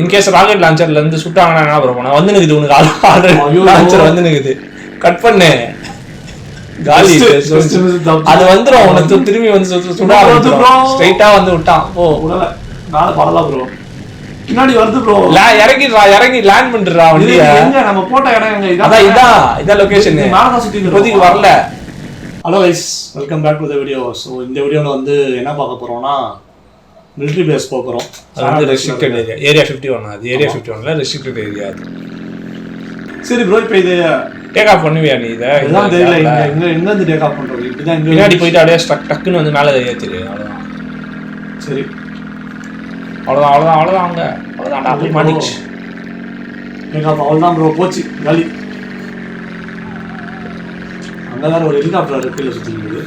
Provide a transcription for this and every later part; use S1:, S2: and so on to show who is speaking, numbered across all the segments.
S1: In case rocket லான்ச்சர்ல இருந்து சுட்டாங்கன்னா என்ன ப்ரோ பண்ண வந்து நிக்குது உனக்கு ஆல்ரெடி
S2: ஐயோ.
S1: லான்ச்சர் வந்து நிக்குது கட் பண்ணு. காலி. அது வந்துரும். உனக்கு திரும்பி வந்து சுட. ஸ்ட்ரைட்டா வந்து விட்டான். ஓ
S2: மேல பரல ப்ரோ பின்னாடி வருது ப்ரோ
S1: இறங்கிடுறா இறங்கி லேண்ட் பண்ணிடுறா
S2: எங்க? நம்ம போட்ட இடம் எங்க?
S1: அதான் இதான் இதான் லொகேஷன்
S2: சுத்தி
S1: இப்போதைக்கு வரல.
S2: Hello guys welcome back to the video so இந்த வீடியோவில் வந்து என்ன பார்க்க போறோம்னா போக போகிறோம்
S1: அது வந்து restricted area area fifty one அது ஏரியா ஃபிஃப்டி ஒன்ல ரெஸ்ட்ரிக்டட் ஏரியா அது.
S2: சரி ப்ரோ இப்போ இது
S1: டேக் ஆஃப் பண்ணுவியா நீ இதை?
S2: இதெல்லாம் தெரியல. இங்க எங்க எங்க இருந்து டேக் ஆஃப் பண்றது. இப்படிதான்
S1: பின்னாடி போயிட்டு அப்படியே ஸ்டக் டக்குன்னு வந்து மேலே ஏற்றிடு அவ்வளோதான்
S2: சரி.
S1: அவ்வளோதான் அவ்வளோதான் அவ்வளோதான் அவங்க அவ்வளோதான் அப்படி மாட்டிச்சு
S2: டேக் ஆஃப் அவ்வளோதான் ப்ரோ போச்சு. காலி. அங்கே வேற ஒரு ஹெலிகாப்டர் இருக்குல்ல சுற்றி இருக்குது.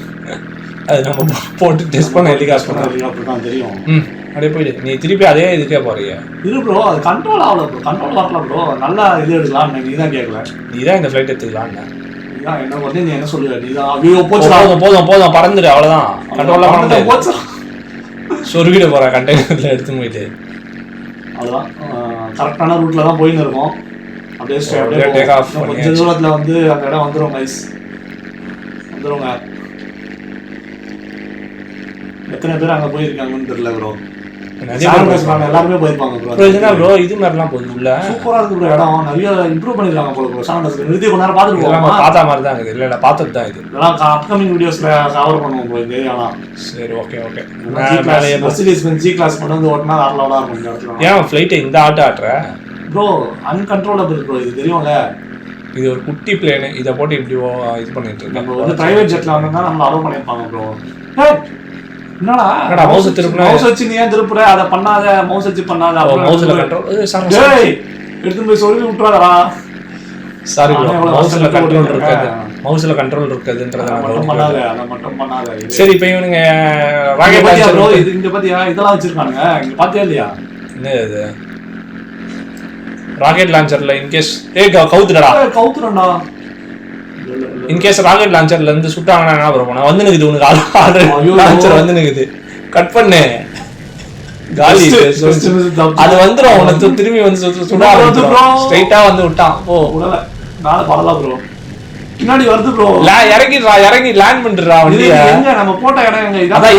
S1: அது நம்ம போட்டு டெஸ்ட் பண்ண ஹெலிகாப்டர் பண்ண
S2: தான் தெரியும்.
S1: ம். அப்படியே போயிடு. நீ திருப்பி அதே இதுக்கே போறிய.
S2: இரு ப்ரோ அது கண்ட்ரோல் ஆகல ப்ரோ கண்ட்ரோல் வரல ப்ரோ நல்லா இது எடுக்கலாம் நீ தான் கேட்கல
S1: நீ தான் இந்த ஃப்ளைட்
S2: தான் என்ன வந்து நீ என்ன சொல்லுவ? நீ தான்
S1: போதும் போதும் போதும். பறந்துடு அவ்வளோதான் கண்ட்ரோலாக முடியாது
S2: போச்சு
S1: சொருகிட போகிற கண்டெய்னரில் எடுத்து போயிட்டு.
S2: அவ்வளோதான் கரெக்டான ரூட்ல தான் போயின்னு இருக்கோம். அப்படியே straight அப்படியே கொஞ்சம். தூரத்துல வந்து அந்த இடம் வந்துரும் கைஸ் வந்துருங்க. எத்தனை பேர் அங்க போயிருக்காங்கன்னு தெரியல ப்ரோ எல்லாருமே போயிருப்பாங்க
S1: ப்ரோ
S2: ப்ரோ
S1: இது மாதிரிலாம் போகுது உள்ள
S2: சூப்பரா இருக்கு ப்ரோ இடம். நிறைய இம்ப்ரூவ் பண்ணிருக்காங்க போல ப்ரோ சாண்டஸ் நிறுத்தி கொஞ்ச நேரம் பார்த்துட்டு
S1: நம்ம பார்த்தா மாதிரி தான் இருக்குது. இல்லை இல்லை பார்த்தது தான் இது.
S2: இதெல்லாம் அப்கமிங் வீடியோஸ்ல கவர் பண்ணுவோம் ப்ரோ இந்த ஏரியாலாம்
S1: சரி okay okay
S2: Mercedes Benz G class பண்ணி வந்து ஓட்டினா லெவலா இருக்கும் இந்த இடத்துல.
S1: ஏன் ஃப்ளைட்டை இந்த ஆட்ட ஆட்டுற?
S2: ப்ரோ அன்கண்ட்ரோலபிள் ப்ரோ இது தெரியும்ல?
S1: இது ஒரு குட்டி பிளேனு இதை போட்டு இப்படி இது பண்ணிட்டு
S2: நம்ம
S1: இருக்கேன்
S2: வந்து பிரைவேட் ஜெட்ல வந்தா நம்ம அலோவ் பண்ணிருப்பாங்க ப்ரோ என்னடா?
S1: mouse திருப்புனா?
S2: மவுஸ் வச்சு நீ ஏன் திருப்புற? அத பண்ணாத மவுஸ் வச்சு பண்ணாத
S1: மவுஸில். கண்ட்ரோல்
S2: டேய் எடுத்து போய் சொல்லி விட்டுறாதடா.
S1: Sorry மவுஸில் control. இருக்காது. மவுஸில் கண்ட்ரோல் இருக்குதுன்றத
S2: மட்டும். பண்ணாத அத மட்டும் பண்ணாத.
S1: சரி இப்போ இவனுங்க ராக்கெட்
S2: பாத்தியா ப்ரோ இது இங்க பாத்தியா? இதெல்லாம் வச்சிருக்கானுங்க. இங்க பாத்தியா இல்லையா?
S1: என்ன இது ராக்கெட் லான்ச்சர்ல இன்கேஸ் ஏ கவுத்துடா.
S2: ஏய், கவுத்துறேன்டா இல்ல, இல்ல, இல்ல.
S1: இன்கேஸ் ராக்கெட் லான்ச்சர்ல இருந்து சுட்டாங்கன்னா என்ன பண்ண வந்து நிக்குது உனக்கு ஆல்ரெடி. லான்ச்சர் வந்து நிக்குது கட் பண்ணு. காலி. அது வந்துரும் உனக்கு திரும்பி வந்து சுட. ஸ்ட்ரைட்டா வந்து விட்டான். ஓ
S2: மேல பரல ப்ரோ பின்னாடி வருது ப்ரோ
S1: இறங்கிடுறா இறங்கி லேண்ட் பண்ணிடுறா வண்டிய.
S2: எங்க? நம்ம போட்ட இடம் எங்க?
S1: இதான்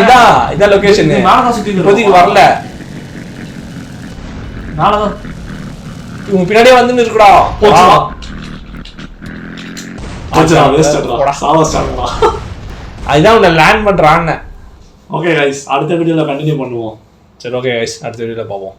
S1: இதான் லொகேஷன்
S2: மேலதான் சுத்தி
S1: இப்போதைக்கு வரல.
S2: மேலதான்
S1: இவங்க பின்னாடியே வந்து இருக்குடா.
S2: போச்சுடா. சாவ ஸ்டார்ட்டா.
S1: அதுதான் உன்னை லேண்ட் பண்றான்னு.
S2: ஓகே கைஸ் அடுத்த வீடியோல கண்டினியூ பண்ணுவோம்.
S1: சரி ஓகே கைஸ் அடுத்த வீடியோல பார்ப்போம்.